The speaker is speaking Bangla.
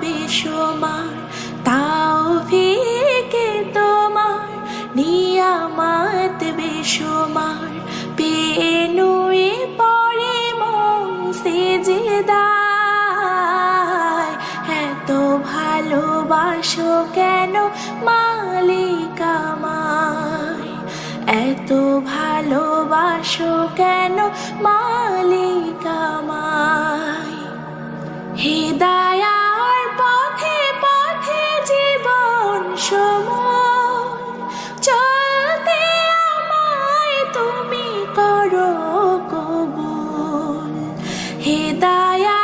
বেসমার তাও ফিকে তোমার। নিয়ামত বেসমার পেনুয়ে পড়ে মন সেজেদায়। এত ভালোবাসো কেন মালিক আমায়? এত ভালোবাসো কেন মালিক 大摇